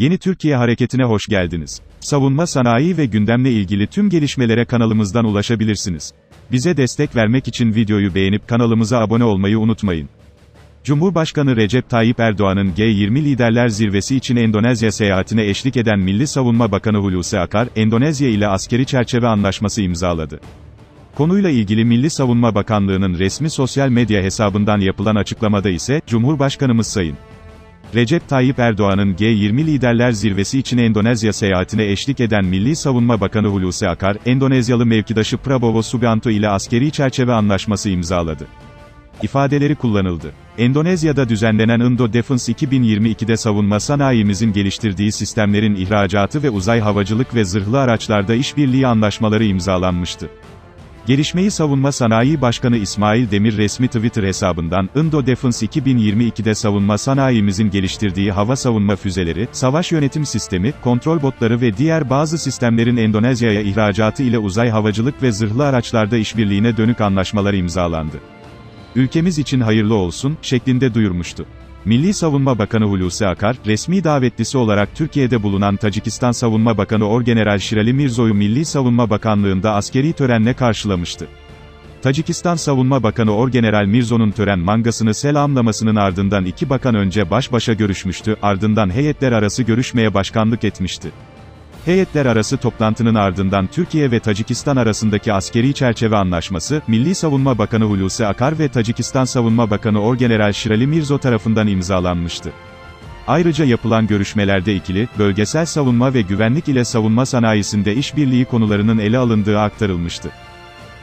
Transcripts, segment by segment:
Yeni Türkiye Hareketi'ne hoş geldiniz. Savunma sanayi ve gündemle ilgili tüm gelişmelere kanalımızdan ulaşabilirsiniz. Bize destek vermek için videoyu beğenip kanalımıza abone olmayı unutmayın. Cumhurbaşkanı Recep Tayyip Erdoğan'ın G20 Liderler Zirvesi için Endonezya seyahatine eşlik eden Milli Savunma Bakanı Hulusi Akar, Endonezya ile askeri çerçeve anlaşması imzaladı. Konuyla ilgili Milli Savunma Bakanlığı'nın resmi sosyal medya hesabından yapılan açıklamada ise, Cumhurbaşkanımız Sayın Recep Tayyip Erdoğan'ın G20 Liderler Zirvesi için Endonezya seyahatine eşlik eden Milli Savunma Bakanı Hulusi Akar, Endonezyalı mevkidaşı Prabowo Subianto ile askeri çerçeve anlaşması imzaladı. ifadeleri kullanıldı. Endonezya'da düzenlenen Indo Defense 2022'de savunma sanayimizin geliştirdiği sistemlerin ihracatı ve uzay havacılık ve zırhlı araçlarda işbirliği anlaşmaları imzalanmıştı. Gelişmeyi Savunma Sanayi Başkanı İsmail Demir resmi Twitter hesabından, Indo Defense 2022'de savunma sanayimizin geliştirdiği hava savunma füzeleri, savaş yönetim sistemi, kontrol botları ve diğer bazı sistemlerin Endonezya'ya ihracatı ile uzay havacılık ve zırhlı araçlarda işbirliğine dönük anlaşmalar imzalandı. Ülkemiz için hayırlı olsun, şeklinde duyurmuştu. Milli Savunma Bakanı Hulusi Akar, resmi davetlisi olarak Türkiye'de bulunan Tacikistan Savunma Bakanı Orgeneral Şirali Mirzo'yu Milli Savunma Bakanlığı'nda askeri törenle karşılamıştı. Tacikistan Savunma Bakanı Orgeneral Mirzo'nun tören mangasını selamlamasının ardından iki bakan önce baş başa görüşmüştü, ardından heyetler arası görüşmeye başkanlık etmişti. Heyetler arası toplantının ardından Türkiye ve Tacikistan arasındaki askeri çerçeve anlaşması, Milli Savunma Bakanı Hulusi Akar ve Tacikistan Savunma Bakanı Orgeneral Şirali Mirzo tarafından imzalanmıştı. Ayrıca yapılan görüşmelerde ikili, bölgesel savunma ve güvenlik ile savunma sanayisinde işbirliği konularının ele alındığı aktarılmıştı.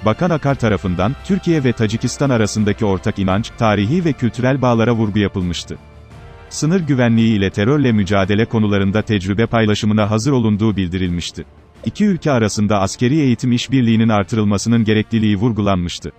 Bakan Akar tarafından, Türkiye ve Tacikistan arasındaki ortak inanç, tarihi ve kültürel bağlara vurgu yapılmıştı. Sınır güvenliği ile terörle mücadele konularında tecrübe paylaşımına hazır olunduğu bildirilmişti. İki ülke arasında askeri eğitim işbirliğinin artırılmasının gerekliliği vurgulanmıştı.